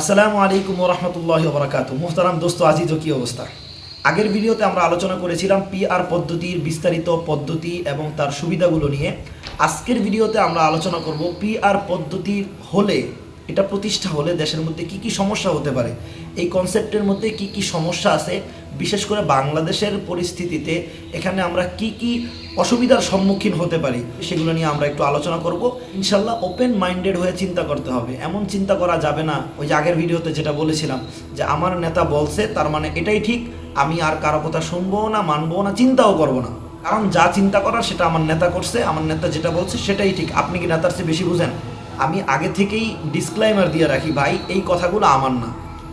আসসালামু আলাইকুম রহমতুল্লাহ বরাকাত মুহতারাম দোস্ত আজিজ কী অবস্থা? আগের ভিডিওতে আমরা আলোচনা করেছিলাম পিআর পদ্ধতির বিস্তারিত পদ্ধতি এবং তার সুবিধাগুলো নিয়ে। আজকের ভিডিওতে আমরা আলোচনা করব পিআর পদ্ধতি হলে এটা প্রতিষ্ঠা হলে দেশের মধ্যে কি কি সমস্যা হতে পারে? এই কনসেপ্টের মধ্যে কি কি সমস্যা আছে? বিশেষ করে বাংলাদেশের পরিস্থিতিতে এখানে আমরা কি কি অসুবিধার সম্মুখীন হতে পারি সেগুলো নিয়ে আমরা একটু আলোচনা করব। ইনশাল্লাহ ওপেন মাইন্ডেড হয়ে চিন্তা করতে হবে। এমন চিন্তা করা যাবে না, ওই যে আগের ভিডিওতে যেটা বলেছিলাম, যে আমার নেতা বলছে, তার মানে এটাই ঠিক, আমি আর কারও কথা শুনব না, মানবো না, চিন্তাও করব না। কারণ যা চিন্তা করার সেটা আমার নেতা করছে, আমার নেতা যেটা বলছে সেটাই ঠিক। আপনি কি নেতার চেয়ে বেশি বুঝেন? আমি আগে থেকেই ডিসক্লাইমার দিয়ে রাখি, ভাই, এই কথাগুলো আমার না।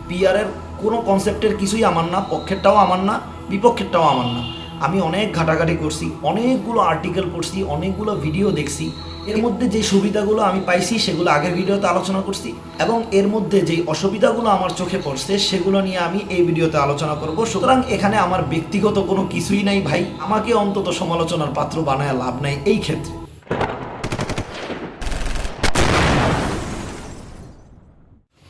পিআরের কোনো কনসেপ্টের কিছুই আমার না, পক্ষেরটাও আমার না, বিপক্ষেরটাও আমার না। আমি অনেক ঘাটাঘাটি করছি, অনেকগুলো আর্টিকেল পড়ছি অনেকগুলো ভিডিও দেখছি। এর মধ্যে যে সুবিধাগুলো আমি পাইছি, সেগুলো আগের ভিডিওতে আলোচনা করছি এবং এর মধ্যে যেই অসুবিধাগুলো আমার চোখে পড়ছে, সেগুলো নিয়ে আমি এই ভিডিওতে আলোচনা করব। সুতরাং এখানে আমার ব্যক্তিগত কোনো কিছুই নাই, ভাই। আমাকে অন্তত সমালোচনার পাত্র বানায় লাভ নাই, এই ক্ষেত্রে।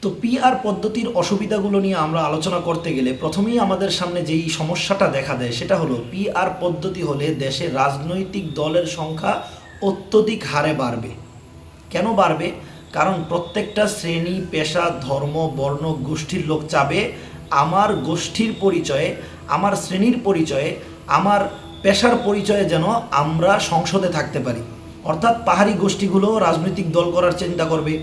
তো পিআর পদ্ধতির অসুবিধাগুলো নিয়ে আমরা আলোচনা করতে গেলে প্রথমেই আমাদের সামনে যেই সমস্যাটা দেখা দেয় সেটা হলো পিআর পদ্ধতি হলে দেশে রাজনৈতিক দলের সংখ্যা অত্যধিক হারে বাড়বে। কেন বাড়বে? কারণ প্রত্যেকটা শ্রেণি, পেশা, ধর্ম, বর্ণ, গোষ্ঠীর লোক চাবে আমার গোষ্ঠীর পরিচয়ে, আমার শ্রেণির পরিচয়ে, আমার পেশার পরিচয়ে যেন আমরা সংসদে থাকতে পারি। অর্থাৎ পাহাড়ি গোষ্ঠীগুলো রাজনৈতিক দল করার চিন্তা করবে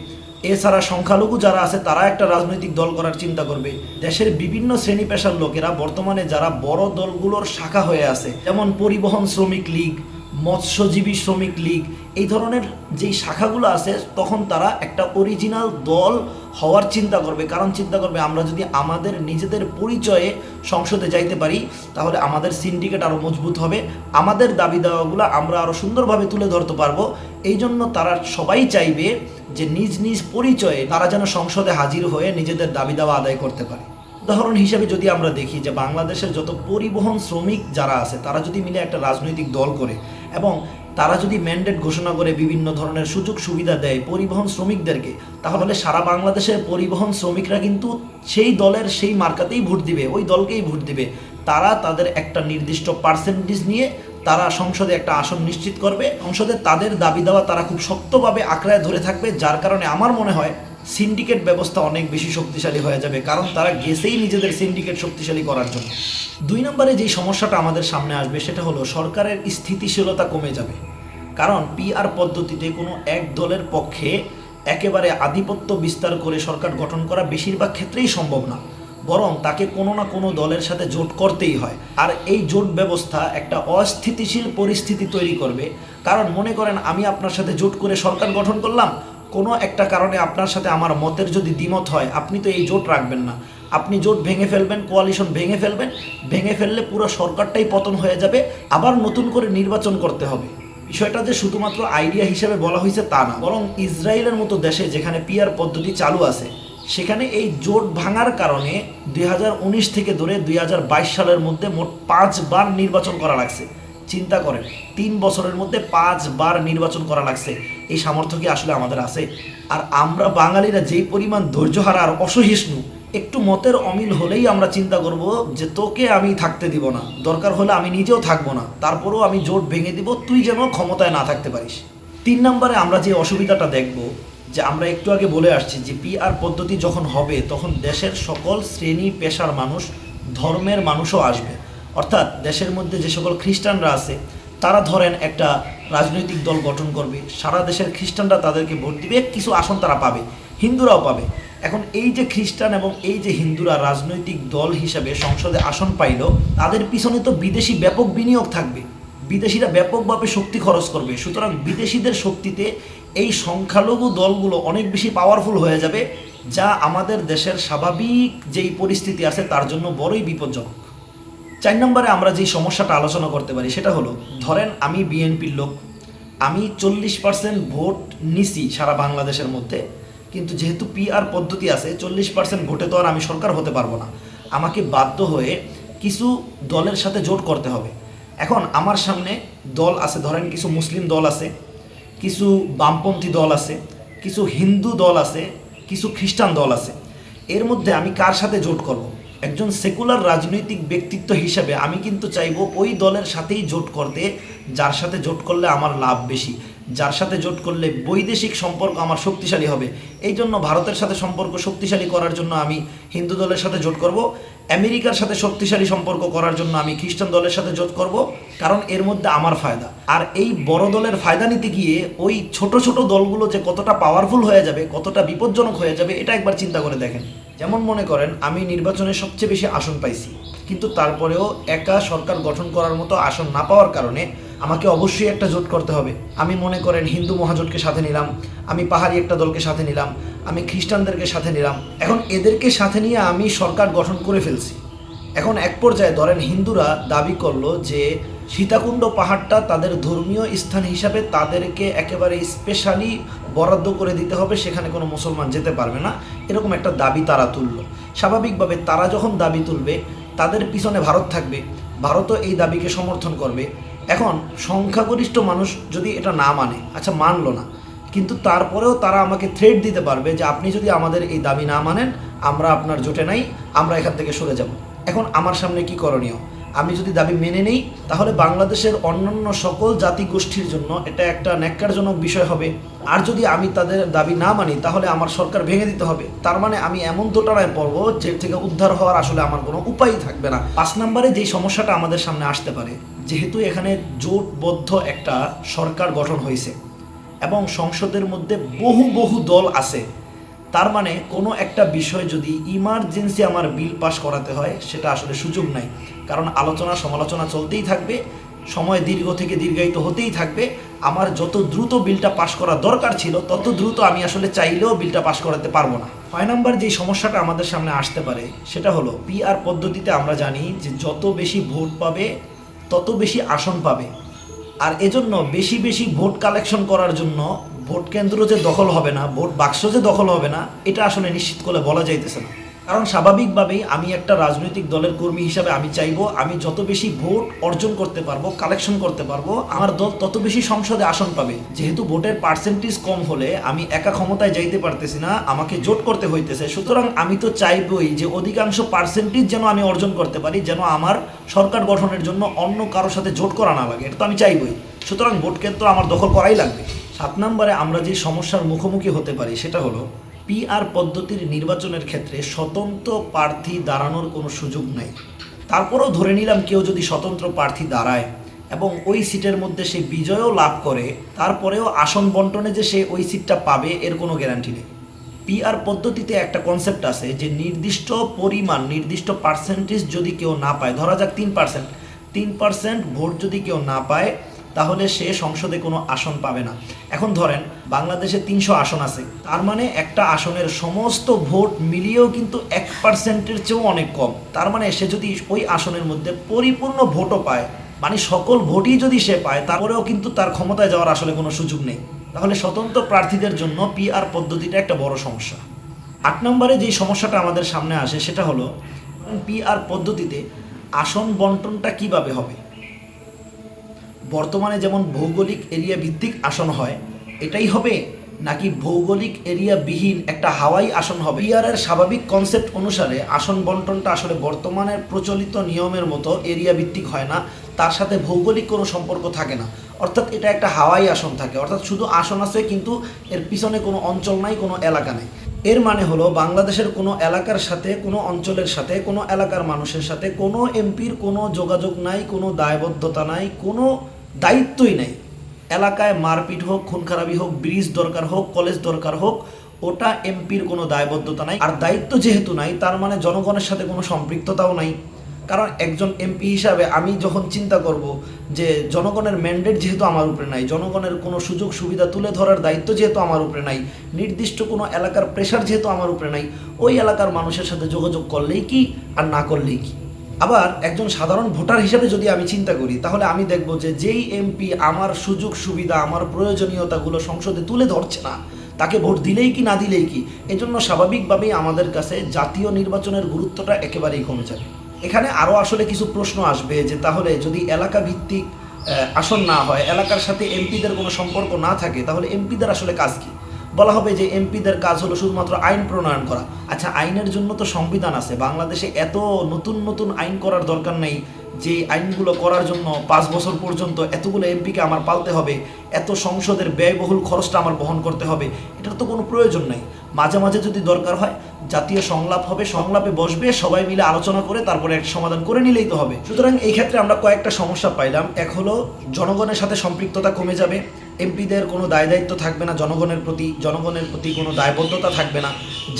এছাড়া সংখ্যালঘু যারা আছে, তারা একটা রাজনৈতিক দল করার চিন্তা করবে। দেশের বিভিন্ন শ্রেণি পেশার লোকেরা বর্তমানে যারা বড় দলগুলোর শাখা হয়ে আছে, যেমন পরিবহন শ্রমিক লীগ মৎস্যজীবী শ্রমিক লীগ, এই ধরনের যেই শাখাগুলো আছে, তখন তারা একটা অরিজিনাল দল হওয়ার চিন্তা করবে। কারণ চিন্তা করবে, আমরা যদি আমাদের নিজেদের পরিচয়ে সংসদে যাইতে পারি, তাহলে আমাদের সিন্ডিকেট আরও মজবুত হবে। আমাদের দাবি দাওয়াগুলো আমরা আরও সুন্দরভাবে তুলে ধরতে পারব। এই জন্য তারা সবাই চাইবে যে নিজ নিজ পরিচয়ে তারা যেন সংসদে হাজির হয়ে নিজেদের দাবি দাওয়া আদায় করতে পারে। উদাহরণ হিসেবে যদি আমরা দেখি যে বাংলাদেশের যত পরিবহন শ্রমিক যারা আছে, তারা যদি মিলে একটা রাজনৈতিক দল করে এবং তারা যদি ম্যান্ডেট ঘোষণা করে বিভিন্ন ধরনের সুযোগ সুবিধা দেয় পরিবহন শ্রমিকদেরকে, তাহলে সারা বাংলাদেশের পরিবহন শ্রমিকরা কিন্তু সেই দলের সেই মার্কাতেই ভোট দিবে, ওই দলকেই ভোট দিবে। তারা তাদের একটা নির্দিষ্ট পার্সেন্টেজ নিয়ে তারা সংসদে একটা আসন নিশ্চিত করবে। সংসদে তাদের দাবি দেওয়া তারা খুব শক্তভাবে আঁকড়ায় ধরে থাকবে, যার কারণে আমার মনে হয় সিন্ডিকেট ব্যবস্থা অনেক বেশি শক্তিশালী হয়ে যাবে, কারণ তারা গেছেই নিজেদের সিন্ডিকেট শক্তিশালী করার জন্য। দুই নম্বরে যে সমস্যাটা আমাদের সামনে আসবে, সেটা হলো সরকারের স্থিতিশীলতা কমে যাবে। কারণ পিআর পদ্ধতিতে কোনো এক দলের পক্ষে একেবারে আধিপত্য বিস্তার করে সরকার গঠন করা বেশিরভাগ ক্ষেত্রেই সম্ভব না। বরং তাকে কোনো না কোনো দলের সাথে জোট করতেই হয়। আর এই জোট ব্যবস্থা একটা অস্থিতিশীল পরিস্থিতি তৈরি করবে। কারণ মনে করেন, আমি আপনার সাথে জোট করে সরকার গঠন করলাম কোনো একটা কারণে আপনার সাথে আমার মতের যদি দ্বিমত হয়, আপনি তো এই জোট রাখবেন না। আপনি জোট ভেঙে ফেলবেন কোয়ালিশন ভেঙে ফেলবেন, ভেঙে ফেললে পুরো সরকারটাই পতন হয়ে যাবে, আবার নতুন করে নির্বাচন করতে হবে। বিষয়টা যে শুধুমাত্র আইডিয়া হিসেবে বলা হয়েছে তা না, বরং ইসরায়েলের মতো দেশে যেখানে পিয়ার পদ্ধতি চালু আছে, সেখানে এই জোট ভাঙার কারণে দুই হাজার উনিশ থেকে ধরে দুই হাজার বাইশ সালের মধ্যে মোট পাঁচবার নির্বাচন করা লাগছে। চিন্তা করেন, তিন বছরের মধ্যে পাঁচবার নির্বাচন করা লাগছে। এই সামর্থ্য কি আসলে আমাদের আছে? আর আমরা বাঙালিরা যেই পরিমাণ ধৈর্য হারা আর অসহিষ্ণু, একটু মতের অমিল হলেই আমরা চিন্তা করব যে তোকে আমি থাকতে দিব না। দরকার হলে আমি নিজেও থাকব না। তারপরেও আমি জোট ভেঙে দিব, তুই যেন ক্ষমতায় না থাকতে পারিস। তিন নম্বরে আমরা যে অসুবিধাটা দেখব, যে আমরা একটু আগে বলে আসছি যে পিআর পদ্ধতি যখন হবে, তখন দেশের সকল শ্রেণি, পেশার মানুষ, ধর্মের মানুষও আসবে। অর্থাৎ দেশের মধ্যে যে সকল খ্রিস্টানরা আছে, তারা ধরেন একটা রাজনৈতিক দল গঠন করবে, সারা দেশের খ্রিস্টানরা তাদেরকে ভোট দিবে, কিছু আসন তারা পাবে, হিন্দুরাও পাবে। এখন এই যে খ্রিস্টান এবং এই যে হিন্দুরা রাজনৈতিক দল হিসাবে সংসদে আসন পাইল, তাদের পিছনে তো বিদেশি ব্যাপক বিনিয়োগ থাকবে। বিদেশিরা ব্যাপকভাবে শক্তি খরচ করবে। সুতরাং বিদেশিদের শক্তিতে এই সংখ্যালঘু দলগুলো অনেক বেশি পাওয়ারফুল হয়ে যাবে, যা আমাদের দেশের স্বাভাবিক যেই পরিস্থিতি আছে, তার জন্য বড়ই বিপজ্জনক। চার নম্বরে আমরা যে সমস্যাটা আলোচনা করতে পারি, সেটা হলো, ধরেন আমি বিএনপির লোক, আমি চল্লিশ পার্সেন্ট ভোট নিছি সারা বাংলাদেশের মধ্যে, কিন্তু যেহেতু পিআর পদ্ধতি আছে, চল্লিশ পার্সেন্ট ভোটে তো আর আমি সরকার হতে পারব না। আমাকে বাধ্য হয়ে কিছু দলের সাথে জোট করতে হবে। এখন আমার সামনে দল আছে, ধরেন কিছু মুসলিম দল আছে, কিছু বামপন্থী দল আছে, কিছু হিন্দু দল আছে, কিছু খ্রিস্টান দল আছে। এর মধ্যে আমি কার সাথে জোট করব? একজন সেকুলার রাজনৈতিক ব্যক্তিত্ব হিসাবে আমি কিন্তু চাইব ওই দলের সাথেই জোট করতে, যার সাথে জোট করলে আমার লাভ বেশি, যার সাথে জোট করলে বৈদেশিক সম্পর্ক আমার শক্তিশালী হবে। এই জন্য ভারতের সাথে সম্পর্ক শক্তিশালী করার জন্য আমি হিন্দু দলের সাথে জোট করব, আমেরিকার সাথে শক্তিশালী সম্পর্ক করার জন্য আমি খ্রিস্টান দলের সাথে জোট করব, কারণ এর মধ্যে আমার ফায়দা। আর এই বড় দলের ফায়দা নিতে গিয়ে ওই ছোট ছোট দলগুলো যে কতটা পাওয়ারফুল হয়ে যাবে, কতটা বিপজ্জনক হয়ে যাবে, এটা একবার চিন্তা করে দেখেন। যেমন মনে করেন, আমি নির্বাচনে সবচেয়ে বেশি আসন পাইছি। কিন্তু তারপরেও একা সরকার গঠন করার মতো আসন না পাওয়ার কারণে আমাকে অবশ্যই একটা জোট করতে হবে। আমি মনে করেন, হিন্দু মহাজোটকে সাথে নিলাম, আমি পাহাড়ি একটা দলকে সাথে নিলাম, আমি খ্রিস্টানদেরকে সাথে নিলাম। এখন এদেরকে সাথে নিয়ে আমি সরকার গঠন করে ফেলছি। এখন এক পর্যায়ে ধরেন, হিন্দুরা দাবি করল যে সীতাকুণ্ড পাহাড়টা তাদের ধর্মীয় স্থান হিসাবে তাদেরকে একেবারে স্পেশালি বরাদ্দ করে দিতে হবে, সেখানে কোনো মুসলমান যেতে পারবে না। এরকম একটা দাবি তারা তুলল। স্বাভাবিকভাবে তারা যখন দাবি তুলবে, তাদের পিছনে ভারত থাকবে, ভারতও এই দাবিকে সমর্থন করবে। এখন সংখ্যাগরিষ্ঠ মানুষ যদি এটা না মানে আচ্ছা মানলো না, কিন্তু তারপরেও তারা আমাকে থ্রেড দিতে পারবে যে আপনি যদি আমাদের এই দাবি না মানেন, আমরা আপনার জোটে নাই, আমরা এখান থেকে সরে যাব। এখন আমার সামনে কি করণীয়? আমি যদি দাবি মেনে নেই, তাহলে বাংলাদেশের অন্যান্য সকল জাতিগোষ্ঠীর জন্য এটা একটা ন্যাক্কারজনক বিষয় হবে। আর যদি আমি তাদের দাবি না মানি, তাহলে আমার সরকার ভেঙে দিতে হবে। তার মানে আমি এমন দোটানায় পড়ব যে থেকে উদ্ধার হওয়ার আসলে আমার কোনো উপায়ই থাকবে না। পাঁচ নম্বরে যেই সমস্যাটা আমাদের সামনে আসতে পারে, যেহেতু এখানে জোটবদ্ধ একটা সরকার গঠন হয়েছে, এবং সংসদের মধ্যে বহু বহু দল আছে। তার মানে কোনো একটা বিষয় যদি ইমার্জেন্সি আমার বিল পাস করাতে হয়, সেটা আসলে সুযোগ নাই। কারণ আলোচনা, সমালোচনা চলতেই থাকবে, সময় দীর্ঘ থেকে দীর্ঘায়িত হতেই থাকবে। আমার যত দ্রুত বিলটা পাস করা দরকার ছিল, তত দ্রুত আমি আসলে চাইলেও বিলটা পাস করাতে পারব না। ছয় নাম্বার যে সমস্যাটা আমাদের সামনে আসতে পারে, সেটা হলো পিআর পদ্ধতিতে আমরা জানি যে যত বেশি ভোট পাবে, তত বেশি আসন পাবে। আর এজন্য বেশি বেশি ভোট কালেকশন করার জন্য ভোট কেন্দ্র যে দখল হবে না, ভোট বাক্স যে দখল হবে না, এটা আসলে নিশ্চিত করে বলা যাইতেছে না। কারণ স্বাভাবিকভাবেই আমি একটা রাজনৈতিক দলের কর্মী হিসাবে আমি চাইব, আমি যত বেশি ভোট অর্জন করতে পারব কালেকশন করতে পারব, আমার দল তত বেশি সংসদে আসন পাবে। যেহেতু ভোটের পার্সেন্টেজ কম হলে আমি একা ক্ষমতায় যাইতে পারতেছি না, আমাকে জোট করতে হইতেছে। সুতরাং আমি তো চাইবই যে অধিকাংশ পার্সেন্টেজ যেন আমি অর্জন করতে পারি, যেন আমার সরকার গঠনের জন্য অন্য কারোর সাথে জোট করা না লাগে, এটা তো আমি চাইবই। সুতরাং ভোট কেন্দ্র আমার দখল করাই লাগবে। সাত নম্বরে আমরা যে সমস্যার মুখোমুখি হতে পারি সেটা হলো পিআর পদ্ধতির নির্বাচনের ক্ষেত্রে স্বতন্ত্র প্রার্থী দাঁড়ানোর কোনো সুযোগ নেই। তারপরেও ধরে নিলাম কেউ যদি স্বতন্ত্র প্রার্থী দাঁড়ায় এবং ওই সিটের মধ্যে সে বিজয়ও লাভ করে, তারপরেও আসন বন্টনে যে সে ওই সিটটা পাবে, এর কোনো গ্যারান্টি নেই। পিআর পদ্ধতিতে একটা কনসেপ্ট আছে যে নির্দিষ্ট পরিমাণ, নির্দিষ্ট পার্সেন্টেজ যদি কেউ না পায়, ধরা যাক তিন পার্সেন্ট তিন পার্সেন্ট ভোট যদি কেউ না পায় তাহলে সে সংসদে কোনো আসন পাবে না। এখন ধরেন, বাংলাদেশে তিনশো আসন আছে। তার মানে একটা আসনের সমস্ত ভোট মিলিয়েও কিন্তু এক পার্সেন্টের চেয়েও অনেক কম। তার মানে সে যদি ওই আসনের মধ্যে পরিপূর্ণ ভোটও পায় মানে সকল ভোটই যদি সে পায়, তারপরেও কিন্তু তার ক্ষমতায় যাওয়ার আসলে কোনো সুযোগ নেই। তাহলে স্বতন্ত্র প্রার্থীদের জন্য পিআর পদ্ধতিটা একটা বড় সমস্যা। আট নম্বরে যেই সমস্যাটা আমাদের সামনে আসে, সেটা হলো পিআর পদ্ধতিতে আসন বন্টনটা কীভাবে হবে? বর্তমানে যেমন ভৌগোলিক এরিয়া ভিত্তিক আসন হয়, এটাই হবে নাকি ভৌগোলিক এরিয়া বিহীন একটা হাওয়াই আসন হবে? পিআরের স্বাভাবিক কনসেপ্ট অনুসারে আসন বন্টনটা আসলে বর্তমানের প্রচলিত নিয়মের মতো এরিয়া ভিত্তিক হয় না, তার সাথে ভৌগোলিক কোনো সম্পর্ক থাকে না। অর্থাৎ এটা একটা হাওয়াই আসন থাকে, অর্থাৎ শুধু আসন আছে কিন্তু এর পিছনে কোনো অঞ্চল নাই, কোনো এলাকা নেই। এর মানে হলো বাংলাদেশের কোনো এলাকার সাথে, কোনো অঞ্চলের সাথে, কোনো এলাকার মানুষের সাথে কোনো এমপির কোনো যোগাযোগ নাই, কোনো দায়বদ্ধতা নাই, কোনো দায়িত্বই নেই। এলাকায় মারপিট হোক, খুন খারাপি হোক, ব্রিজ দরকার হোক, কলেজ দরকার হোক, ওটা এমপির কোনো দায়বদ্ধতা নাই। আর দায়িত্ব যেহেতু নাই, তার মানে জনগণের সাথে কোনো সম্পৃক্ততাও নাই। কারণ একজন এমপি হিসাবে আমি যখন চিন্তা করব যে জনগণের ম্যান্ডেট যেহেতু আমার উপরে নাই, জনগণের কোনো সুযোগ সুবিধা তুলে ধরার দায়িত্ব যেহেতু আমার উপরে নাই, নির্দিষ্ট কোনো এলাকার প্রেশার যেহেতু আমার উপরে নাই, ওই এলাকার মানুষের সাথে যোগাযোগ করলেই কি আর না করলেই কি? আবার একজন সাধারণ ভোটার হিসেবে যদি আমি চিন্তা করি, তাহলে আমি দেখব যে যেই এমপি আমার সুযোগ সুবিধা, আমার প্রয়োজনীয়তাগুলো সংসদে তুলে ধরছে না। তাকে ভোট দিলেই কি, না দিলেই কি? এজন্য স্বাভাবিকভাবেই আমাদের কাছে জাতীয় নির্বাচনের গুরুত্বটা একেবারেই কমে যাবে। এখানে আরও আসলে কিছু প্রশ্ন আসবে যে তাহলে যদি এলাকা ভিত্তিক আসন না হয়, এলাকার সাথে এমপিদের কোনো সম্পর্ক না থাকে, তাহলে এমপিদের আসলে কাজ কি? বলা হবে যে এমপিদের কাজ হলো শুধুমাত্র আইন প্রণয়ন করা। আচ্ছা আইনের জন্য তো সংবিধান আছে। বাংলাদেশে এত নতুন নতুন আইন করার দরকার নেই যে আইনগুলো করার জন্য পাঁচ বছর পর্যন্ত এতগুলো এমপিকে আমার পালতে হবে, এত সংসদের ব্যয়বহুল খরচটা আমার বহন করতে হবে, এটার তো কোনো প্রয়োজন নাই। মাঝে মাঝে যদি দরকার হয়, জাতীয় সংলাপ হবে, সংলাপে বসবে, সবাই মিলে আলোচনা করে তারপরে একটা সমাধান করে নিলেই তো হবে। সুতরাং এই ক্ষেত্রে আমরা কয়েকটা সমস্যা পাইলাম। এক হলো, জনগণের সাথে সম্পৃক্ততা কমে যাবে। এমপিদের কোনো দায় দায়িত্ব থাকবে না, জনগণের প্রতি জনগণের প্রতি কোনো দায়বদ্ধতা থাকবে না।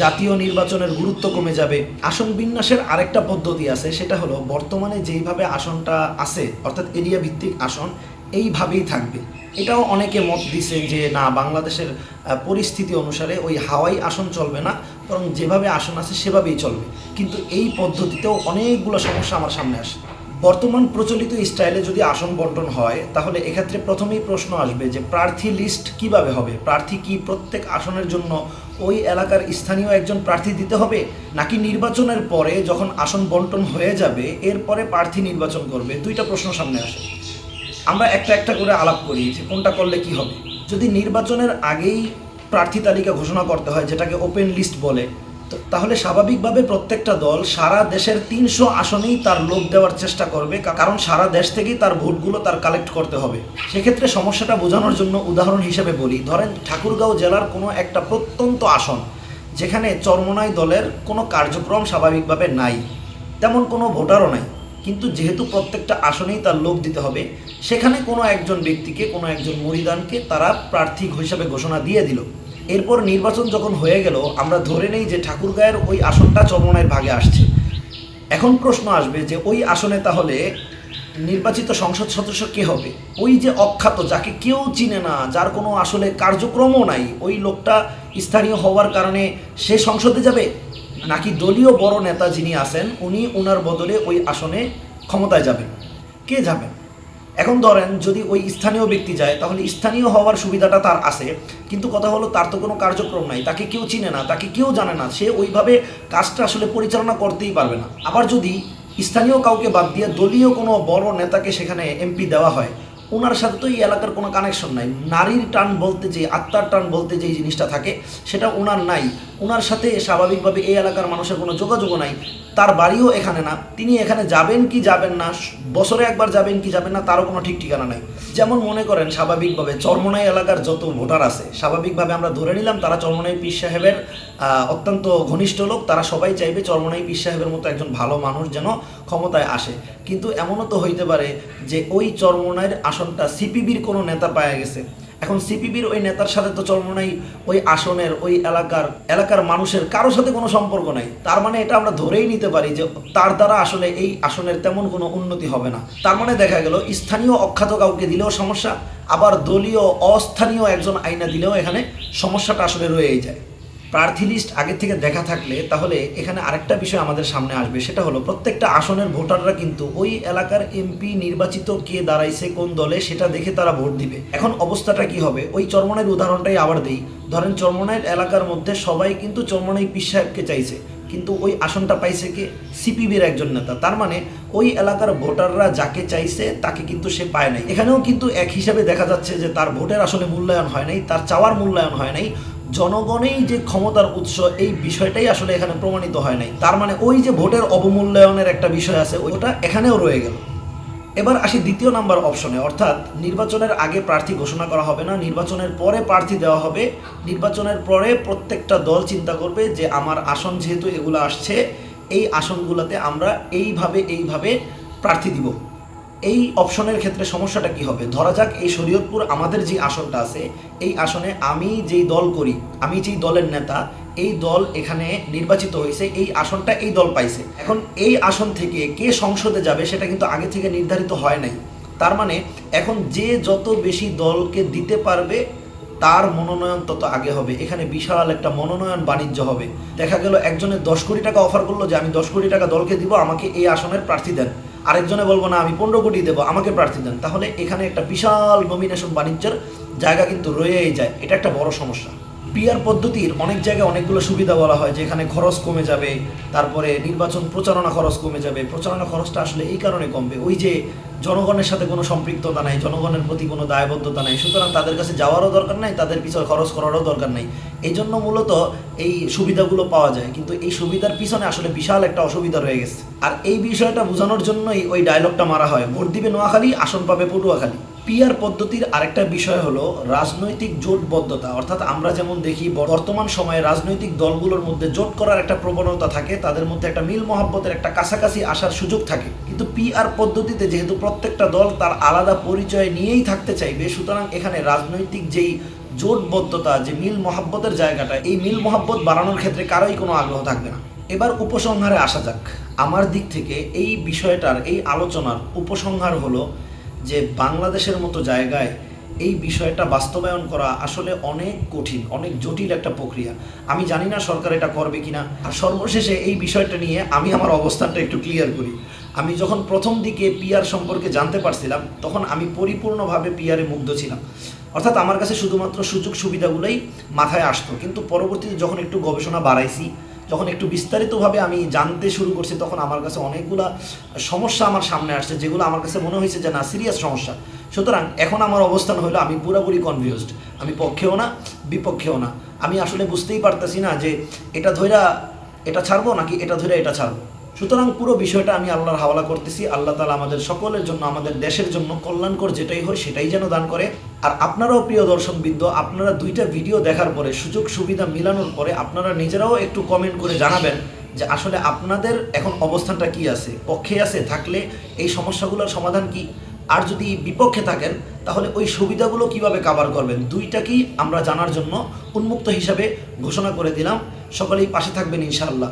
জাতীয় নির্বাচনের গুরুত্ব কমে যাবে। আসন বিন্যাসের আরেকটা পদ্ধতি আছে, সেটা হলো বর্তমানে যেইভাবে আসনটা আছে, অর্থাৎ এরিয়া ভিত্তিক আসন এইভাবেই থাকবে। এটাও অনেকে মত দিছে যে, না, বাংলাদেশের পরিস্থিতি অনুসারে ওই হাওয়াই আসন চলবে না, বরং যেভাবে আসন আছে সেভাবেই চলবে। কিন্তু এই পদ্ধতিতেও অনেকগুলো সমস্যা আমার সামনে আসে। বর্তমান প্রচলিত স্টাইলে যদি আসন বন্টন হয়, তাহলে এক্ষেত্রে প্রথমেই প্রশ্ন আসবে যে, প্রার্থী লিস্ট কীভাবে হবে? প্রার্থী কি প্রত্যেক আসনের জন্য ওই এলাকার স্থানীয় একজন প্রার্থী দিতে হবে? নাকি নির্বাচনের পরে যখন আসন বন্টন হয়ে যাবে, এরপরে প্রার্থী নির্বাচন করবে? দুইটা প্রশ্ন সামনে আসে। আমরা একটা একটা করে আলাপ করি যে কোনটা করলে কি হবে। যদি নির্বাচনের আগেই প্রার্থী তালিকা ঘোষণা করতে হয়, যেটাকে ওপেন লিস্ট বলে তাহলে স্বাভাবিকভাবে প্রত্যেকটা দল সারা দেশের তিনশো আসনেই তার লোক দেওয়ার চেষ্টা করবে কারণ সারা দেশ থেকেই তার ভোটগুলো তার কালেক্ট করতে হবে। সেক্ষেত্রে সমস্যাটা বোঝানোর জন্য উদাহরণ হিসেবে বলি, ধরেন ঠাকুরগাঁও জেলার কোনো একটা প্রত্যন্ত আসন, যেখানে চরমনাই দলের কোনো কার্যক্রম স্বাভাবিকভাবে নাই, তেমন কোনো ভোটারও নাই। কিন্তু যেহেতু প্রত্যেকটা আসনেই তার লোক দিতে হবে, সেখানে কোনো একজন ব্যক্তিকে, কোনো একজন মরিদানকে তারা প্রার্থী হিসাবে ঘোষণা দিয়ে দিল। এরপর নির্বাচন যখন হয়ে গেল, আমরা ধরে নেই যে ঠাকুরগাঁয়ের ওই আসনটা চরমনাইয়ের ভাগে আসছে। এখন প্রশ্ন আসবে যে ওই আসনে তাহলে নির্বাচিত সংসদ সদস্য কে হবে? ওই যে অখ্যাত, যাকে কেউ চিনে না, যার কোনো আসলে কার্যক্রমও নাই, ওই লোকটা স্থানীয় হওয়ার কারণে সে সংসদে যাবে? নাকি দলীয় বড় নেতা যিনি আছেন, উনি ওনার বদলে ওই আসনে ক্ষমতায় যাবেন। কে যাবেন? এখন ধরেন যদি ওই স্থানীয় ব্যক্তি যায়, তাহলে স্থানীয় হওয়ার সুবিধাটা তার আছে, কিন্তু কথা হলো তার তো কোনো কার্যক্রম নাই, তাকে কেউ চিনে না, তাকে কেউ জানে না, সে ওইভাবে কাজটা আসলে পরিচালনা করতেই পারবে না। আবার যদি স্থানীয় কাউকে বাদ দিয়ে দলীয় কোনো বড় নেতাকে সেখানে এমপি দেওয়া হয় ওনার সাথে তো এই এলাকার কোনো কানেকশন নাই। নারীর টান বলতে যে, আত্মার টান বলতে যে জিনিসটা থাকে, সেটা ওনার নাই। ওনার সাথে স্বাভাবিকভাবে এই এলাকার মানুষের কোনো যোগাযোগও নাই। তার বাড়িও এখানে না। তিনি এখানে যাবেন কি যাবেন না, বছরে একবার যাবেন কি যাবেন না, তারও কোনো ঠিক ঠিকানা নাই। যেমন মনে করেন, স্বাভাবিকভাবে চরমনাই এলাকার যত ভোটার আছে, স্বাভাবিকভাবে আমরা ধরে নিলাম তারা চরমনাই পীর সাহেবের অত্যন্ত ঘনিষ্ঠ লোক। তারা সবাই চাইবে চরমনাই পীর সাহেবের মতো একজন ভালো মানুষ যেন ক্ষমতায় আসে। কিন্তু এমনও তো হইতে পারে যে ওই চরমনাইয়ের আসনটা সিপিবির কোনো নেতা পাওয়া গেছে। এখন সিপিবির ওই নেতার সাথে তো চরমনাই ওই আসনের, ওই এলাকার এলাকার মানুষের কারোর সাথে কোনো সম্পর্ক নাই। তার মানে এটা আমরা ধরেই নিতে পারি যে তার দ্বারা আসলে এই আসনের তেমন কোনো উন্নতি হবে না। তার মানে দেখা গেল, স্থানীয় অখ্যাত কাউকে দিলেও সমস্যা, আবার দলীয় অস্থানীয় একজন আইনা দিলেও এখানে সমস্যাটা আসলে রয়েই যায়। প্রার্থী লিস্ট আগে থেকে দেখা থাকলে তাহলে এখানে আরেকটা বিষয় আমাদের সামনে আসবে, সেটা হলো প্রত্যেকটা আসনের ভোটাররা কিন্তু ওই এলাকার এমপি নির্বাচিত কে দাঁড়াইছে, কোন দলে, সেটা দেখে তারা ভোট দিবে। এখন অবস্থাটা কি হবে? ওই চরমনের উদাহরণটাই আবার দেই। ধরেন চরমনের এলাকার মধ্যে সবাই কিন্তু চরমনাই পীর সাহেবকে চাইছে, কিন্তু ওই আসনটা পাইছে কে? সিপিবির একজন নেতা। তার মানে ওই এলাকার ভোটাররা যাকে চাইছে তাকে কিন্তু সে পায় নাই। এখানেও কিন্তু এক হিসাবে দেখা যাচ্ছে যে তার ভোটের আসলে মূল্যায়ন হয় নাই, তার চাওয়ার মূল্যায়ন হয় নাই। জনগণেই যে ক্ষমতার উৎস, এই বিষয়টাই আসলে এখানে প্রমাণিত হয় নাই। তার মানে ওই যে ভোটের অবমূল্যায়নের একটা বিষয় আছে, ওটা এখানেও রয়ে গেল। এবার আসি দ্বিতীয় নাম্বার অপশনে, অর্থাৎ নির্বাচনের আগে প্রার্থী ঘোষণা করা হবে না, নির্বাচনের পরে প্রার্থী দেওয়া হবে। নির্বাচনের পরে প্রত্যেকটা দল চিন্তা করবে যে আমার আসন যেহেতু এগুলো আসছে, এই আসনগুলোতে আমরা এইভাবে এইভাবে প্রার্থী দিব। এই অপশনের ক্ষেত্রে সমস্যাটা কি হবে? ধরা যাক এই শরীয়তপুর আমাদের যে আসনটা আছে, এই আসনে আমি যেই দল করি, আমি যেই দলের নেতা, এই দল এখানে নির্বাচিত হয়েছে, এই আসনটা এই দল পাইছে। এখন এই আসন থেকে কে সংসদে যাবে সেটা কিন্তু আগে থেকে নির্ধারিত হয় নাই। তার মানে এখন যে যত বেশি দলকে দিতে পারবে, তার মনোনয়ন তত আগে হবে। এখানে বিশাল একটা মনোনয়ন বাণিজ্য হবে। দেখা গেল একজনের দশ কোটি টাকা অফার করল যে, আমি দশ কোটি টাকা দলকে দিব, আমাকে এই আসনের প্রার্থী দেন। আরেকজনে বলব, না, আমি পনেরো কোটি দেবো, আমাকে প্রার্থী দেন। তাহলে এখানে একটা বিশাল নমিনেশন বাণিজ্যের জায়গা কিন্তু রয়েই যায়। এটা একটা বড় সমস্যা। পিআর পদ্ধতির অনেক জায়গায় অনেকগুলো সুবিধা বলা হয় যে এখানে খরচ কমে যাবে, তারপরে নির্বাচন প্রচারণা খরচ কমে যাবে। প্রচারণা খরচটা আসলে এই কারণে কমবে। ওই যে জনগণের সাথে কোনো সম্পৃক্ততা নাই, জনগণের প্রতি কোনো দায়বদ্ধতা নাই, সুতরাং তাদের কাছে যাওয়ারও দরকার নাই, তাদের পিছনে খরচ করারও দরকার নাই। এই জন্য মূলত এই সুবিধাগুলো পাওয়া যায়। কিন্তু এই সুবিধার পিছনে আসলে বিশাল একটা অসুবিধা রয়ে গেছে। আর এই বিষয়টা বোঝানোর জন্যই ওই ডায়লগটা মারা হয়। ভোট দিবে নোয়াখালী, আসন পাবে পটুয়াখালী। পিআর পদ্ধতির আরেকটা বিষয় হলো রাজনৈতিক জোটবদ্ধতা। অর্থাৎ আমরা যেমন দেখি বর্তমান সময়ে রাজনৈতিক দলগুলোর মধ্যে জোট করার একটা প্রবণতা থাকে, তাদের মধ্যে একটা মিল মহাব্বতের একটা কাছাকাছি আসার সুযোগ থাকে। কিন্তু পিআর পদ্ধতিতে যেহেতু প্রত্যেকটা দল তার আলাদা পরিচয় নিয়েই থাকতে চাইবে, সুতরাং এখানে রাজনৈতিক যেই জোটবদ্ধতা, যে মিল মহাব্বতের জায়গাটা, এই মিল মহাব্বত বাড়ানোর ক্ষেত্রে কারোই কোনো আগ্রহ থাকবে না। এবার উপসংহারে আসা যাক। আমার দিক থেকে এই বিষয়টার, এই আলোচনার উপসংহার হলো যে বাংলাদেশের মতো জায়গায় এই বিষয়টা বাস্তবায়ন করা আসলে অনেক কঠিন, অনেক জটিল একটা প্রক্রিয়া। আমি জানি না সরকার এটা করবে কিনা। আর সর্বশেষে এই বিষয়টা নিয়ে আমি আমার অবস্থানটা একটু ক্লিয়ার করি। আমি যখন প্রথম দিকে পিয়ার সম্পর্কে জানতে পারছিলাম, তখন আমি পরিপূর্ণভাবে পিয়ারে মুগ্ধ ছিলাম। অর্থাৎ আমার কাছে শুধুমাত্র সুযোগ সুবিধাগুলোই মাথায় আসতো। কিন্তু পরবর্তীতে যখন একটু গবেষণা বাড়াইছি যখন একটু বিস্তারিতভাবে আমি জানতে শুরু করছি, তখন আমার কাছে অনেকগুলা সমস্যা আমার সামনে আসছে, যেগুলো আমার কাছে মনে হয়েছে যে না সিরিয়াস সমস্যা। সুতরাং এখন আমার অবস্থান হলো, আমি পুরোপুরি কনফিউজড আমি পক্ষেও না, বিপক্ষেও না। আমি আসলে বুঝতেই পারতেছি না যে এটা ধইরা এটা ছাড়বো নাকি এটা ধরে এটা ছাড়বো। সুতরাং পুরো বিষয়টা আমি আল্লাহর হাওয়ালা করতেছি। আল্লাহ তালা আমাদের সকলের জন্য, আমাদের দেশের জন্য কল্যাণকর যেটাই হয় সেটাই যেন দান করে। আর আপনারাও প্রিয় দর্শকবৃন্দ আপনারা দুইটা ভিডিও দেখার পরে, সুযোগ সুবিধা মিলানোর পরে আপনারা নিজেরাও একটু কমেন্ট করে জানাবেন যে আসলে আপনাদের এখন অবস্থানটা কি আছে, পক্ষে আছে, থাকলে এই সমস্যাগুলোর সমাধান কি? আর যদি বিপক্ষে থাকেন, তাহলে ওই সুবিধাগুলো কীভাবে কাভার করবেন? দুইটাকেই আমরা জানার জন্য উন্মুক্ত হিসাবে ঘোষণা করে দিলাম। সকলেই পাশে থাকবেন ইনশাআল্লাহ।